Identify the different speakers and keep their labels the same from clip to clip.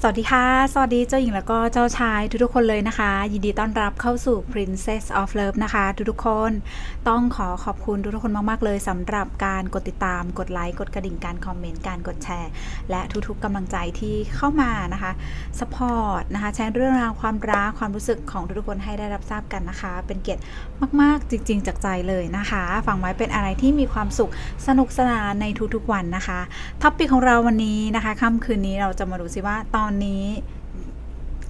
Speaker 1: สวัสดีค่ะ สวัสดีเจ้าหญิงแล้วก็เจ้าชายทุกๆคนเลยนะคะ ยินดีต้อนรับเข้าสู่ Princess of Love นะคะ ทุกๆคนต้องขอขอบคุณทุกๆคนมากๆเลยสำหรับการกดติดตาม กดไลค์ กดกระดิ่งการคอมเมนต์ การกดแชร์ และทุกๆกำลังใจที่เข้ามานะคะสปอร์ตนะคะแชร์เรื่องราวความรักความรู้สึกของทุกๆคนให้ได้รับทราบกันนะคะ เป็นเกียรติมากๆจริง ๆ จากใจเลยนะคะฟังไว้เป็นอะไรที่มีความสุขสนุกสนานในทุกๆวันนะคะท็อปปิกของเราวันนี้นะคะค่ำคืนนี้เราจะมาดูซิว่าตอนอนนี้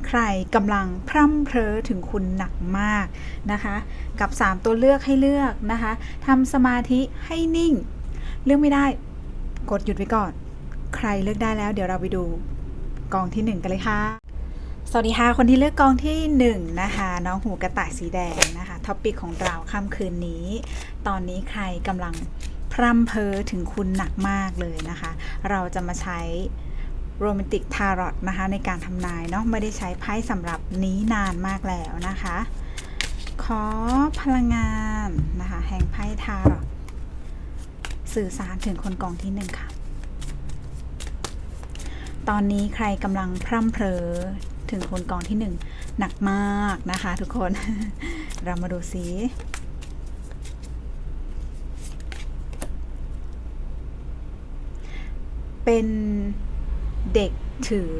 Speaker 1: ใครกำลังพร่ำเพรอถึงคุณหนักมากนะคะ กับ 3 ตัวเลือกให้เลือกนะคะทำสมาธิให้นิ่ง เลือกไม่ได้กดหยุดไว้ก่อน ใครเลือกได้แล้ว เดี๋ยวเราไปดูกองที่ 1 กันเลยค่ะ สวัสดีค่ะ คนที่เลือกกองทีหนึ่1 นะคะ น้องหูกระต่ายสีแดงนะคะท็อปปิกของเราค่ำคืนนี้ ตอนนี้ใครกำลังพร่ำเพ้อถึงคุณหนักมากเลยนะคะ เราจะมาใช้ โรแมนติกทารอตนะคะ ในการทำนายเนาะไม่ได้ใช้ไพ่สำหรับนี้นานมากแล้วนะคะ ขอพลังงานนะคะแห่งไพ่ทารอตสื่อสารถึงคนกองที่หนึ่งค่ะ ตอนนี้ใครกำลังพร่ำเพอถึงคนกองที่หนึ่งหนักมากนะคะทุกคน เรามาดูซิเป็น เด็กถือ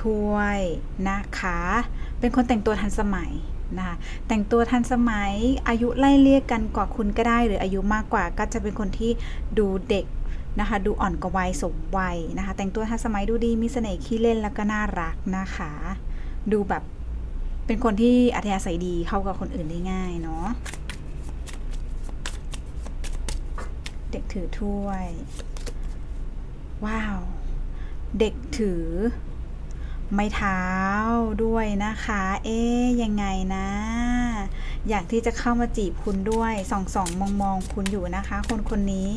Speaker 1: ถ้วยนะคะ เป็นคนแต่งตัวทันสมัยนะคะแต่งตัวทันสมัยอายุไล่เลี่ยกันกว่าคุณก็ได้ หรืออายุมากกว่าก็จะเป็นคนที่ดูเด็กนะคะดูอ่อนกว่าวัยสมวัยนะคะ แต่งตัวทันสมัยดูดีมีเสน่ห์ขี้เล่นแล้วก็น่ารักนะคะ ดูแบบเป็นคนที่อัธยาศัยดีเข้ากับคนอื่นได้ง่ายเนาะเด็กถือถ้วย ว้าว เด็กถือ ไม้เท้าด้วยนะคะ เอ๊ยยังไงนะ อยากที่จะเข้ามาจีบคุณด้วยส่องสองมองมองคุณอยู่นะคะ คนคนนี้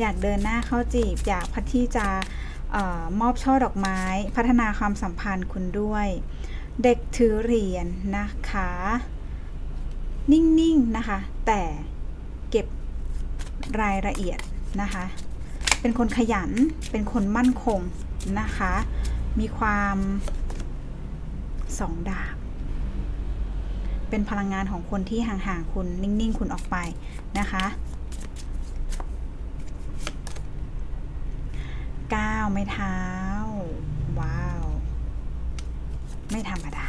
Speaker 1: อยากเดินหน้าเข้าจีบ อยากพัที่จะออมอบช่อดอกไม้ พัฒนาความสัมพันธ์คุณด้วย เด็กถือเหรียญนนะคะ นิ่งๆนะคะ แต่เก็บรายละเอียดนะคะ เป็นคนขยัน เป็นคนมั่นคง นะคะ มีความสองดาบ เป็นพลังงานของคนที่ห่างๆคุณนิ่งๆ คุณออกไปนะคะก้าวไม่เท้า ว้าว ไม่ธรรมดา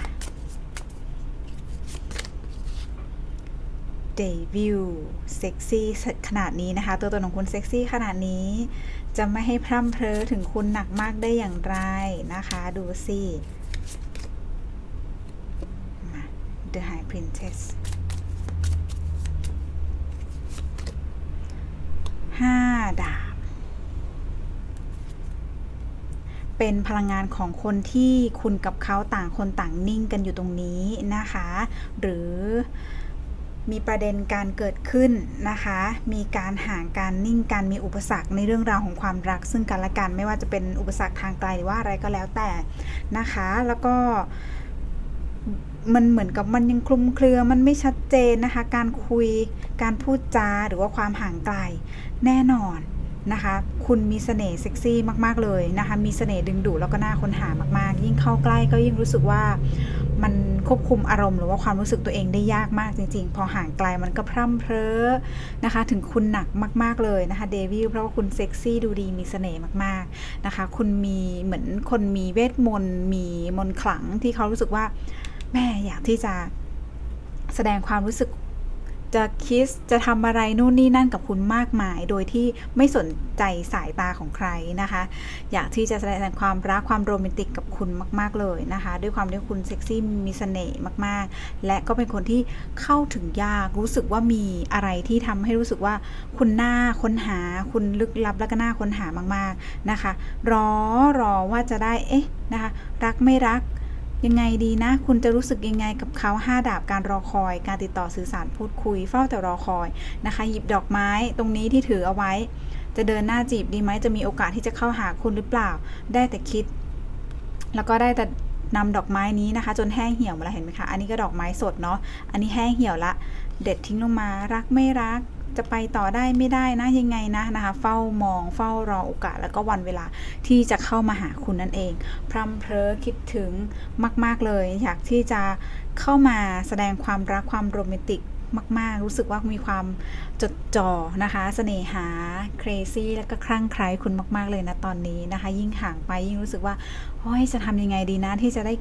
Speaker 1: เดวิลเซ็กซี่ขนาดนี้นะคะ ตัวตนของคุณเซ็กซี่ขนาดนี้ จะไม่ให้พร่ำเพอถึงคุณหนักมากได้อย่างไรนะคะ ดูสิมา The High Princess ห้าดาบ เป็นพลังงานของคนที่คุณกับเขาต่างคนต่างนิ่งกันอยู่ตรงนี้นะคะ หรือ มีประเด็นการเกิดขึ้นนะคะ มีการห่างการนิ่งการมีอุปสรรคในเรื่องราวของความรัก ซึ่งกันและกันไม่ว่าจะเป็นอุปสรรคทางไกลหรือว่าอะไรก็แล้วแต่นะคะ แล้วก็มันเหมือนกับมันยังคลุมเครือมันไม่ชัดเจนนะคะ การคุยการพูดจาหรือว่าความห่างไกลแน่นอน นะคะ คุณมีเสน่ห์เซ็กซี่มากๆเลยนะคะ มีเสน่ห์ดึงดูดแล้วก็น่าค้นหามากๆ ยิ่งเข้าใกล้ก็ยิ่งรู้สึกว่ามันควบคุมอารมณ์หรือว่าความรู้สึกตัวเองได้ยากมากจริง ๆ พอห่างไกลมันก็พร่ำเพร้อนะคะ ถึงคุณหนักมากๆเลยนะคะเดวิลเพราะว่าคุณเซ็กซี่ดูดีมีเสน่ห์มากๆนะคะ คุณมีเหมือนคนมีเวทมนต์มีมนต์ขลังที่เขารู้สึกว่าแม่อยากที่จะแสดงความรู้สึก จะคิดจะทำอะไรนู่นนี่นั่นกับคุณมากมาย โดยที่ไม่สนใจสายตาของใครนะคะ อยากที่จะแสดงความรักความโรแมนติกกับคุณมาก ๆเลยนะคะ ด้วยความที่คุณเซ็กซี่มีเสน่ห์มากๆ และก็เป็นคนที่เข้าถึงยากรู้สึกว่ามีอะไรที่ทำให้รู้สึกว่าคุณหน่าค้นหาคุณลึกลับแล้วก็น่าค้นหามาก ๆนะคะ รอรอว่าจะได้เอ๊ะนะคะ รักไม่รัก ยังไงดีนะ คุณจะรู้สึกยังไงกับเขาห้าดาบการรอคอย การติดต่อสื่อสารพูดคุย เฝ้าแต่รอคอยนะคะ หยิบดอกไม้ตรงนี้ที่ถือเอาไว้ จะเดินหน้าจีบดีไหมจะมีโอกาสที่จะเข้าหาคุณหรือเปล่า ได้แต่คิด แล้วก็ได้แต่นำดอกไม้นี้นะคะ จนแห้งเหี่ยวมาแล้วเห็นไหมคะ อันนี้ก็ดอกไม้สดเนาะ อันนี้แห้งเหี่ยวละ เด็ดทิ้งลงมา รักไม่รัก จะไปต่อได้ไม่ได้นะยังไงนะนะคะ เฝ้ามองเฝ้ารอโอกาสแล้วก็วันเวลาที่จะเข้ามาหาคุณนั่นเอง พร่ำเพอคิดถึงมาก ๆเลย อยากที่จะเข้ามาแสดงความรักความโรแมนติก มาก ๆ รู้สึกว่ามีความจดจ่อนะคะเสน่หาเครซี่แล้วก็คลั่งไคล้คุณมาก ๆ เลยนะตอนนี้นะคะ ยิ่งห่างไปยิ่งรู้สึกว่าโอ้ยจะทำยังไงดีนะที่จะได้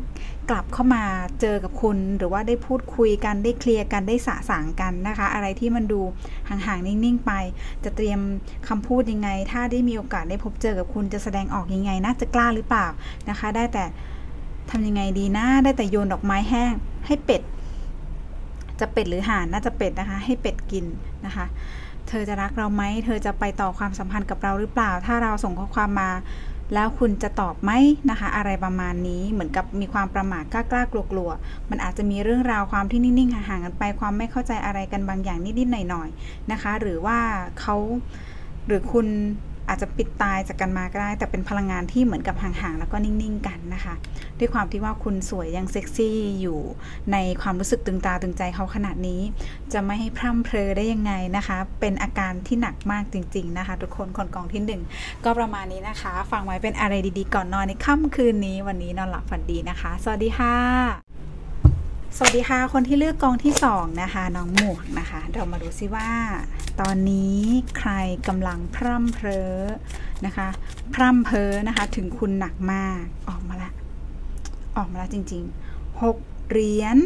Speaker 1: กลับเข้ามาเจอกับคุณ หรือว่าได้พูดคุยกันได้เคลียร์กันได้สะสางกันนะคะ อะไรที่มันดูห่างๆนิ่งๆไป จะเตรียมคำพูดยังไง ถ้าได้มีโอกาสได้พบเจอกับคุณจะแสดงออกยังไงนะจะกล้าหรือเปล่านะคะ ได้แต่ทำยังไงดีนะได้แต่โยนดอกไม้แห้งให้เป็ด จะเป็ดหรือห่านน่าจะเป็ดนะคะ ให้เป็ดกินนะคะ เธอจะรักเราไหมเธอจะไปต่อความสัมพันธ์กับเราหรือเปล่า ถ้าเราส่งข้อความมา แล้วคุณจะตอบไหมนะคะ อะไรประมาณนี้เหมือนกับมีความประมาทกล้ากล้ากลัวกลัวๆมันอาจจะมีเรื่องราวความที่นิ่งๆห่างกันไปความไม่เข้าใจอะไรกันบางอย่างนิดๆหน่อยๆนะคะ หรือว่าเขาหรือคุณอาจจะปิดตายจากกันมาก็ได้ แต่เป็นพลังงานที่เหมือนกับห่างๆแล้วก็นิ่งๆกันนะคะ ด้วยความที่ว่าคุณสวยยังเซ็กซี่อยู่ในความรู้สึกตึงตาตึงใจเขาขนาดนี้ จะไม่ให้พร่ำเพลอได้ยังไงนะคะ เป็นอาการที่หนักมากจริง ๆ นะคะ ทุกคนคนกองที่หนึ่งก็ประมาณนี้นะคะ ฟังไว้เป็นอะไรดีๆ ก่อนนอนในค่ำคืนนี้ วันนี้นอนหลับฝันดีนะคะ สวัสดีค่ะสวัสดีค่ะ คนที่เลือกกองที่สองนะคะน้องหมวกนะคะ เรามาดูซิว่า ตอนนี้ใครกำลังพร่ำเพลอนะคะ พร่ำเพอนะคะ ถึงคุณหนักมากออกมาละ ออกมาแล้วจริงๆหกเหรียญ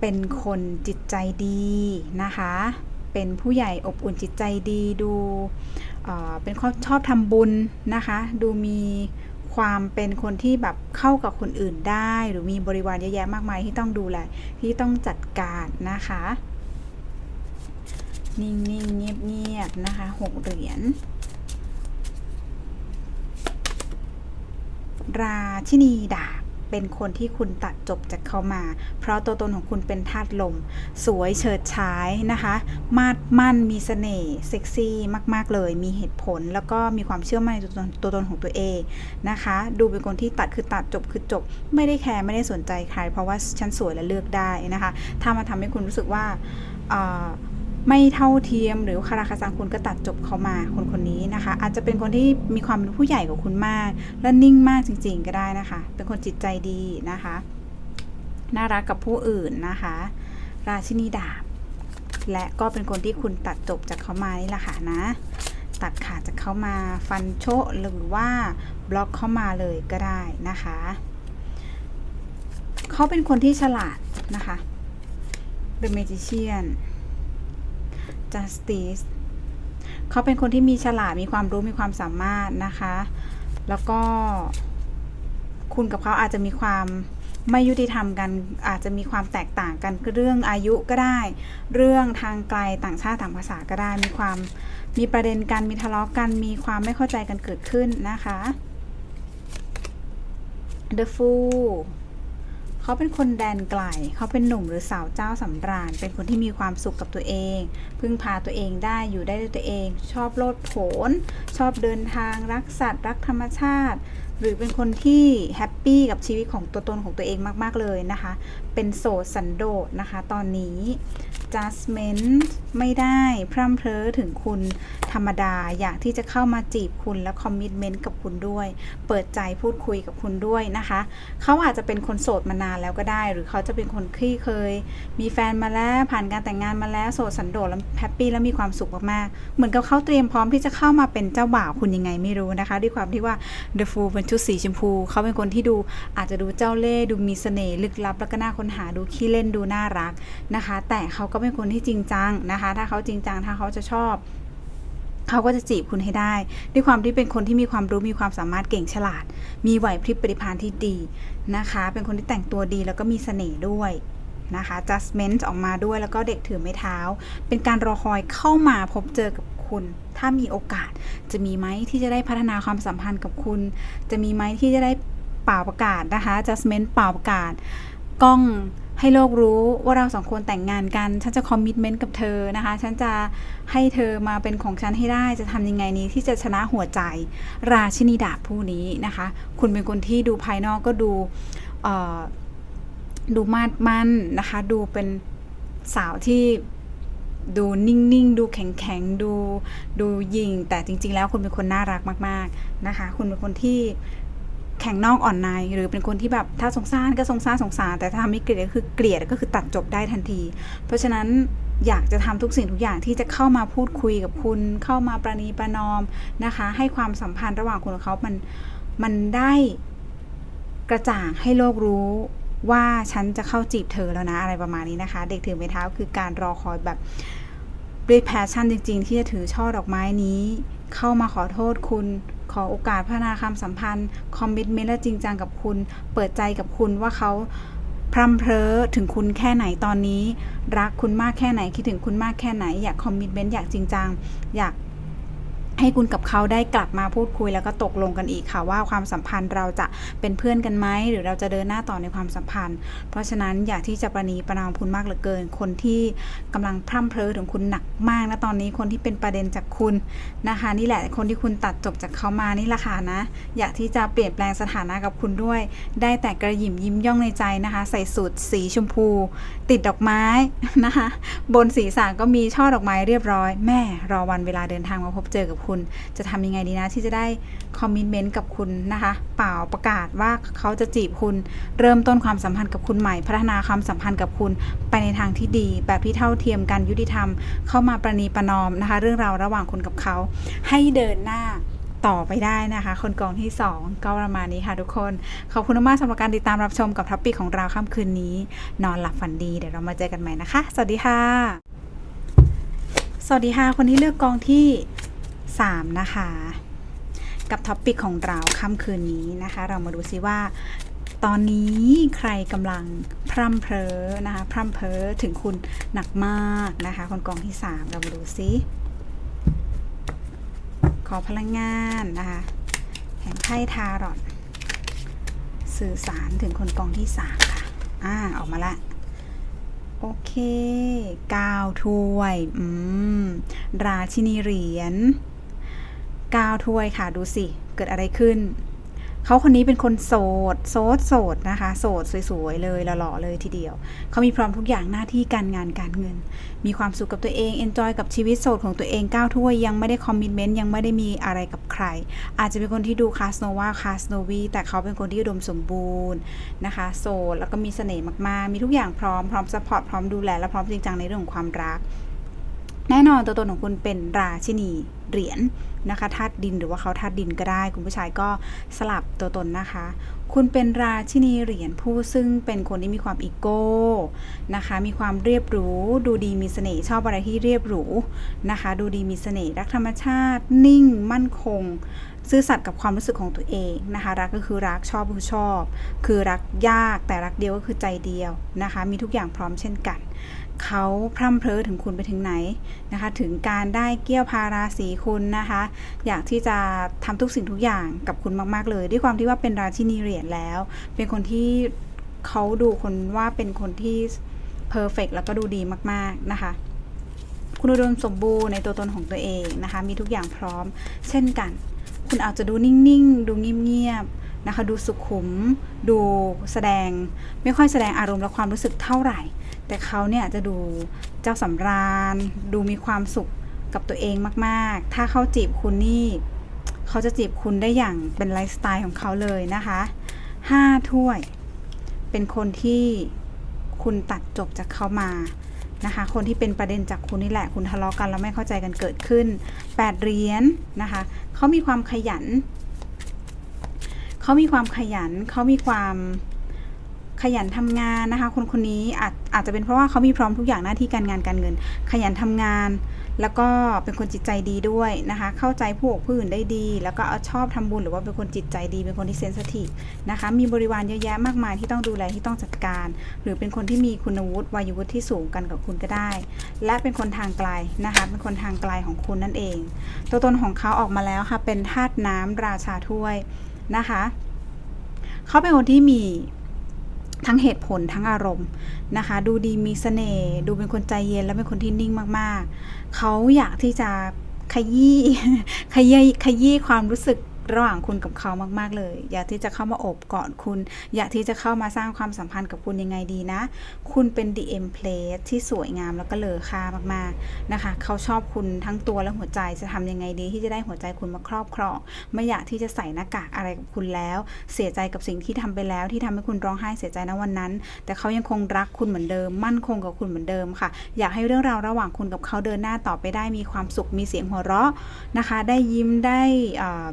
Speaker 1: เป็นคนจิตใจดีนะคะ เป็นผู้ใหญ่อบอุ่นจิตใจดีดูเเป็นคนชอบทำบุญนะคะ ดูมีความเป็นคนที่แบบเข้ากับคนอื่นได้ หรือมีบริวารเยอะแยะมากมายที่ต้องดูแลที่ต้องจัดการนะคะ นิ่งๆเงียบๆนะคะหกเหรียญ ราชินีดาบเป็นคนที่คุณตัดจบจากเขามา เพราะตัวตนของคุณเป็นธาตุลม สวยเฉิดฉายนะคะ มาดมั่นมีเสน่ห์เซ็กซี่มากๆเลย มีเหตุผลแล้วก็มีความเชื่อมั่นในตัวตนตัวตนของตัวเองนะคะ ดูเป็นคนที่ตัดคือตัดจบคือจบ ไม่ได้แคร์ไม่ได้สนใจใคร เพราะว่าฉันสวยและเลือกได้นะคะ ถ้ามาทำให้คุณรู้สึกว่า ไม่เท่าเทียม หรือคาราคาซังคุณก็ตัดจบเขามาคนคนนี้นะคะ อาจจะเป็นคนที่มีความเป็นผู้ใหญ่กว่าคุณมาก และนิ่งมากจริง ๆ ก็ได้นะคะ เป็นคนจิตใจดีนะคะ น่ารักกับผู้อื่นนะคะ ราชินีดาบ และก็เป็นคนที่คุณตัดจบจากเขามานี่แหละค่ะนะตัดขาดจากเขามาฟันโชะหรือว่าบล็อกเข้ามาเลยก็ได้นะคะ เขาเป็นคนที่ฉลาดนะคะ The Magician justice เขาเป็นคนที่มีฉลาดมีความรู้มีความสามารถนะคะ แล้วก็คุณกับเขาอาจจะมีความไม่ยุติธรรมกันอาจจะมีความแตกต่างกันเรื่องอายุก็ได้ เรื่องทางไกลต่างชาติต่างภาษาก็ได้ มีความมีประเด็นกันมีทะเลาะกัน มีความไม่เข้าใจกันเกิดขึ้นนะคะ The Fool เขาเป็นคนแดนไกล เขาเป็นหนุ่มหรือสาวเจ้าสำราญ เป็นคนที่มีความสุขกับตัวเอง พึ่งพาตัวเองได้อยู่ได้ด้วยตัวเอง ชอบโลดโผน ชอบเดินทางรักสัตว์รักธรรมชาติ หรือเป็นคนที่แฮปปี้กับชีวิตของตัวตนของตัวเองมาก ๆ เลยนะคะ เป็นโสดสันโดษนะคะ ตอนนี้ judgment ไม่ได้พร่ำเพลอถึงคุณธรรมดา อยากที่จะเข้ามาจีบคุณและคอมมิชเมนต์กับคุณด้วย เปิดใจพูดคุยกับคุณด้วยนะคะ เขาอาจจะเป็นคนโสดมานานแล้วก็ได้ หรือเขาจะเป็นคนที่เคย มีแฟนมาแล้วผ่านการแต่งงานมาแล้วโสดสันโดษแล้วแฮปปี้แล้วมีความสุขมากๆเหมือนกับเขาเตรียมพร้อมที่จะเข้ามาเป็นเจ้าบ่าวคุณยังไงไม่รู้นะคะ ด้วยความที่ว่า The Fool ชุดสีชมพู เขาเป็นคนที่ดูอาจจะดูเจ้าเล่ห์ดูมีเสน่ห์ลึกลับ แล้วก็น่าค้นหาดูขี้เล่นดูน่ารักนะคะ แต่เขาก็เป็นคนที่จริงจังนะคะ ถ้าเขาจริงจังถ้าเขาจะชอบเขาก็จะจีบคุณให้ได้ ด้วยความที่เป็นคนที่มีความรู้มีความสามารถเก่งฉลาด มีไหวพริบปฏิภาณที่ดีนะคะ เป็นคนที่แต่งตัวดีแล้วก็มีเสน่ห์ด้วยนะคะ judgment ออกมาด้วยแล้วก็เด็กถือไม้เท้า เป็นการรอคอยเข้ามาพบเจอกับ คุณ ถ้ามีโอกาส จะมีไหมที่จะได้พัฒนาความสัมพันธ์กับคุณ จะมีไหมที่จะได้เป่าประกาศนะคะ judgment เป่าประกาศ กล้องให้โลกรู้ว่าเราสองคนแต่งงานกัน ฉันจะคอมมิชเมนต์กับเธอนะคะ ฉันจะให้เธอมาเป็นของฉันให้ได้ จะทำยังไงนี้ที่จะชนะหัวใจ ราชินีดาบผู้นี้นะคะ คุณเป็นคนที่ดูภายนอกก็ดูดูมาดมั่นนะคะ ดูเป็นสาวที่ ดูนิ่งๆ ดูแข็งๆ ดูดูยิง แต่จริง ๆ แล้วคุณเป็นคนน่ารักมากๆนะคะ คุณเป็นคนที่แข็งนอกอ่อนใน หรือเป็นคนที่แบบถ้าสงสารก็สงสารสงสาร แต่ถ้าทำไม่เกลียดก็คือเกลียดก็คือตัดจบได้ทันที เพราะฉะนั้นอยากจะทำทุกสิ่งทุกอย่างที่จะเข้ามาพูดคุยกับคุณ เข้ามาประนีประนอมนะคะ ให้ความสัมพันธ์ระหว่างคุณกับเขา มันมันได้กระจ่างให้โลกรู้ ว่าฉันจะเข้าจีบเธอแล้วนะอะไรประมาณนี้นะคะ เด็กถือไม้เท้าคือการรอคอยแบบด้วยแพชชั่นจริง ๆ ที่จะถือช่อดอกไม้นี้ เข้ามาขอโทษคุณ ขอโอกาสพัฒนาความสัมพันธ์คอมมิชเมนต์และจริงจังกับคุณ เปิดใจกับคุณว่าเขาพร่ำเพ้อถึงคุณแค่ไหนตอนนี้ รักคุณมากแค่ไหนคิดถึงคุณมากแค่ไหน อยากคอมมิชเมนต์อยากจริงจังอยาก ให้คุณกับเขาได้กลับมาพูดคุยแล้วก็ตกลงกันอีกค่ะว่าความสัมพันธ์เราจะเป็นเพื่อนกันไหมหรือเราจะเดินหน้าต่อในความสัมพันธ์ เพราะฉะนั้นอยากที่จะประนีประนอมคุณมากเหลือเกิน คนที่กำลังพร่ำเพร้อถึงคุณหนักมากนะตอนนี้คนที่เป็นประเด็นจากคุณนะคะ นี่แหละคนที่คุณตัดจบจากเขามานี่แหละค่ะนะ อยากที่จะเปลี่ยนแปลงสถานะกับคุณด้วย ได้แต่กระหยิมยิ้มย่องในใจนะคะ ใส่สูทสีชมพู ติดดอกไม้นะคะ บนศีรษะก็มีช่อดอกไม้เรียบร้อย แม่รอวันเวลาเดินทางมาพบเจอกับคุณ จะทำยังไงดีนะที่จะได้คอมมิชเมนต์กับคุณนะคะ เปล่าประกาศว่าเขาจะจีบคุณ เริ่มต้นความสัมพันธ์กับคุณใหม่ พัฒนาความสัมพันธ์กับคุณ ไปในทางที่ดี แบบที่เท่าเทียมกันยุติธรรม เข้ามาประนีประนอมนะคะ เรื่องราวระหว่างคุณกับเขา ให้เดินหน้าต่อไปได้นะคะ คนกองที่ 2 ก็ประมาณนี้ค่ะทุกคน ขอบคุณมากสำหรับการติดตามรับชมกับท็อปปิกของเราค่ำคืนนี้ นอนหลับฝันดีเดี๋ยวเรามาเจอกันใหม่นะคะ สวัสดีค่ะ สวัสดีค่ะ คนที่เลือกกองที่ 3 นะคะ กับท็อปปิกของเราค่ำคืนนี้นะคะ เรามาดูซิว่า ตอนนี้ใครกำลังพร่ำเพร้อนะคะ พร่ำเพ้อถึงคุณหนักมากนะคะ คนกองที่ 3 เรามาดูซิ ขอพลังงานนะคะแห่งไพ่ทารอตสื่อสารถึงคนกองที่ 3 ค่ะ อ่า ออกมาละโอเค ก้าวถ้วย อืม ราชินีเหรียญ ก้าวถ้วยค่ะดูสิ เกิดอะไรขึ้น เขาคนนี้เป็นคนโสด โสดโสดนะคะ โสดสวยๆเลยหล่อๆเลยทีเดียว เขามีพร้อมทุกอย่างหน้าที่การงานการเงิน มีความสุขกับตัวเองเอนจอยกับชีวิตโสดของตัวเองก้าวถ้วยยังไม่ได้คอมมิชเมนต์ยังไม่ได้มีอะไรกับใคร อาจจะเป็นคนที่ดูคาสโนวาคาสโนวีแต่เขาเป็นคนที่อุดมสมบูรณ์นะคะ โสดแล้วก็มีเสน่ห์มากๆ มีทุกอย่างพร้อมพร้อมสปอร์ตพร้อมดูแลและพร้อมจริงจังในเรื่องของความรัก แน่นอนตัวตนของคุณเป็นราชินีเหรียญนะคะธาตุดินหรือว่าเขาธาตุดินก็ได้ คุณผู้ชายก็สลับตัวตนนะคะ คุณเป็นราชินีเหรียญผู้ซึ่งเป็นคนที่มีความอีโก้นะคะ มีความเรียบรู้ดูดีมีเสน่ห์ชอบอะไรที่เรียบหรูนะคะ ดูดีมีเสน่ห์รักธรรมชาติ นิ่ง มั่นคง ซื่อสัตย์กับความรู้สึกของตัวเองนะคะ รักก็คือรักชอบคือชอบ คือรักยากแต่รักเดียวก็คือใจเดียวนะคะ มีทุกอย่างพร้อมเช่นกัน เขาพร่ำเพ้อถึงคุณไปถึงไหนนะคะ ถึงการได้เกี่ยวพาราสีคุณนะคะ อยากที่จะทำทุกสิ่งทุกอย่างกับคุณมาก ๆ เลย ด้วยความที่ว่าเป็นราชินีเหรียญแล้ว เป็นคนที่เขาดูคนว่าเป็นคนที่เพอร์เฟกแล้วก็ดูดีมาก ๆ นะคะ คุณอุดมสมบูรณ์ในตัวตนของตัวเองนะคะ มีทุกอย่างพร้อม เช่นกัน คุณอาจจะดูนิ่ง ๆ ดูเงียบๆ นะคะ ดูสุขุม ดูแสดง ไม่ค่อยแสดงอารมณ์และความรู้สึกเท่าไหร่ แต่เขาเนี่ยจะดูเจ้าสำราญ ดูมีความสุขกับตัวเองมากๆ ถ้าเขาจีบคุณนี่เขาจะจีบคุณได้อย่างเป็นไลฟ์สไตล์ของเขาเลยนะคะห้าถ้วย เป็นคนที่คุณตัดจบจากเขามานะคะ คนที่เป็นประเด็นจากคุณนี่แหละ คุณทะเลาะกันแล้วไม่เข้าใจกันเกิดขึ้นแปดเหรียญนะคะ เขามีความขยัน เขามีความขยันเขามีความขยันทำงานนะคะคนคนนี้อาจอาจจะเป็นเพราะว่าเขามีพร้อมทุกอย่างหน้าที่การงานการเงิน ขยันทำงาน แล้วก็เป็นคนจิตใจดีด้วยนะคะ เข้าใจผู้ผู้อื่นได้ดี แล้วก็ชอบทำบุญหรือว่าเป็นคนจิตใจดี เป็นคนที่เซนสทีฟนะคะ มีบริวารเยอะแยะมากมายที่ต้องดูแลที่ต้องจัดการ หรือเป็นคนที่มีคุณวุฒิวัยวุฒิที่สูงกันกับคุณก็ได้ และเป็นคนทางไกลนะคะ เป็นคนทางไกลของคุณนั่นเอง ตัวตนของเขาออกมาแล้วค่ะเป็นธาตุน้ำราชาถ้วย นะคะ เขาเป็นคนที่มีทั้งเหตุผลทั้งอารมณ์นะคะ ดูดีมีเสน่ห์ดูเป็นคนใจเย็นและเป็นคนที่นิ่งมาก ๆ เขาอยากที่จะขยี้ขยี้ขยี้ความรู้สึก ระหว่างคุณกับเขามาก ๆ เลย อยากที่จะเข้ามาโอบกอดคุณ อยากที่จะเข้ามาสร้างความสัมพันธ์กับคุณยังไงดีนะ คุณเป็น DM plate ที่สวยงามแล้วก็เลอค่ามากๆนะคะ เขาชอบคุณทั้งตัวและหัวใจจะทำยังไงดีที่จะได้หัวใจคุณมาครอบครองไม่อยากที่จะใส่หน้ากากอะไรกับคุณแล้ว เสียใจกับสิ่งที่ทำไปแล้ว ที่ทำให้คุณร้องไห้เสียใจณวันนั้น แต่เขายังคงรักคุณเหมือนเดิม มั่นคงกับคุณเหมือนเดิมค่ะ อยากให้เรื่องราวระหว่างคุณกับเขาเดินหน้าต่อไปได้มีความสุขมีเสียงหัวเราะนะคะ ได้ยิ้มได้อ่า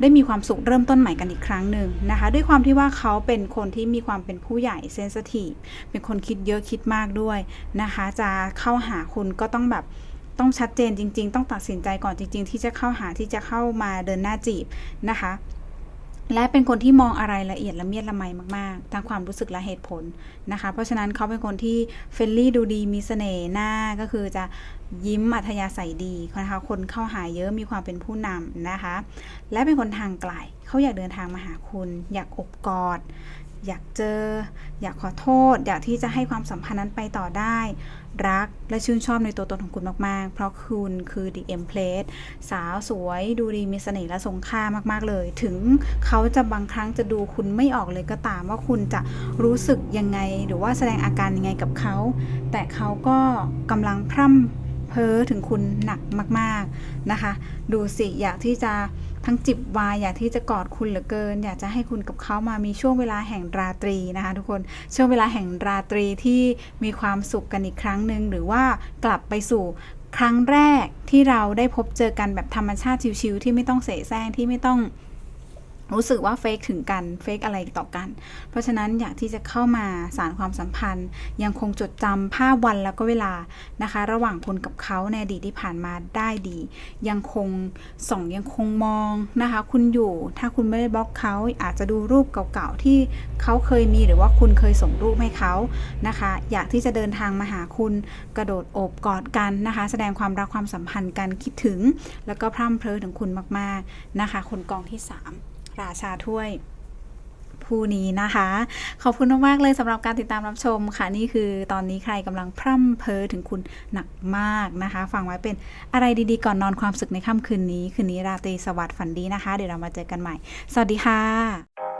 Speaker 1: ได้มีความสุขเริ่มต้นใหม่กันอีกครั้งหนึ่งนะคะ ด้วยความที่ว่าเขาเป็นคนที่มีความเป็นผู้ใหญ่เซนสทีฟเป็นคนคิดเยอะคิดมากด้วยนะคะ จะเข้าหาคุณก็ต้องแบบต้องชัดเจนจริง ๆ ต้องตัดสินใจก่อนจริง ๆ ที่จะเข้าหาที่จะเข้ามาเดินหน้าจีบนะคะ และเป็นคนที่มองอะไรละเอียดละเมียดละไมมากๆ ทั้งความรู้สึกและเหตุผลนะคะ เพราะฉะนั้นเขาเป็นคนที่เฟรนลี่ดูดีมีเสน่ห์หน้าก็คือจะยิ้มอัธยาศัยดีนะคะคนเข้าหาเยอะมีความเป็นผู้นำนะคะ และเป็นคนทางไกลเขาอยากเดินทางมาหาคุณ อยากอบกอด อยากเจอ อยากขอโทษ อยากที่จะให้ความสัมพันธ์นั้นไปต่อได้ รักและชื่นชอบในตัวตนของคุณมากๆ เพราะคุณคือ The Empress สาวสวยดูดีมีเสน่ห์และทรงค่ามากๆเลย ถึงเขาจะบางครั้งจะดูคุณไม่ออกเลยก็ตามว่าคุณจะรู้สึกยังไง หรือว่าแสดงอาการยังไงกับเขา แต่เขาก็กำลังพร่ำเพ้อถึงคุณหนักมาก ๆนะคะ ดูสิอยากที่จะ ทั้งจิบวายอยากที่จะกอดคุณเหลือเกิน อยากจะให้คุณกับเขามามีช่วงเวลาแห่งราตรีนะคะทุกคนช่วงเวลาแห่งราตรีที่มีความสุขกันอีกครั้งหนึ่งหรือว่ากลับไปสู่ครั้งแรกที่เราได้พบเจอกันแบบธรรมชาติชิวๆที่ไม่ต้องเสแสร้งที่ไม่ต้อง รู้สึกว่าเฟกถึงกันเฟกอะไรต่อกัน เพราะฉะนั้นอยากที่จะเข้ามาสารความสัมพันธ์ ยังคงจดจำภาพวันแล้วก็เวลานะคะ ระหว่างคุณกับเขาในอดีตที่ผ่านมาได้ดี ยังคงส่องยังคงมองนะคะ คุณอยู่ถ้าคุณไม่ได้บล็อกเขาอาจจะดูรูปเก่าๆที่เขาเคยมีหรือว่าคุณเคยส่งรูปให้เขานะคะ อยากที่จะเดินทางมาหาคุณกระโดดโอบกอดกันนะคะ แสดงความรักความสัมพันธ์กันคิดถึง แล้วก็พร่ำเพ้อถึงคุณมากๆนะคะ คนกองที่สาม ราชาถ้วยผู้นี้นะคะ ขอบคุณมาก ๆ เลยสำหรับการติดตามรับชมค่ะ นี่คือตอนนี้ใครกำลังพร่ำเพ้อถึงคุณหนักมากนะคะ ฟังไว้เป็นอะไรดีๆ ก่อนนอนความสุขในค่ำคืนนี้ คืนนี้ราตรีสวัสดิ์ฝันดีนะคะ เดี๋ยวเรามาเจอกันใหม่ สวัสดีค่ะ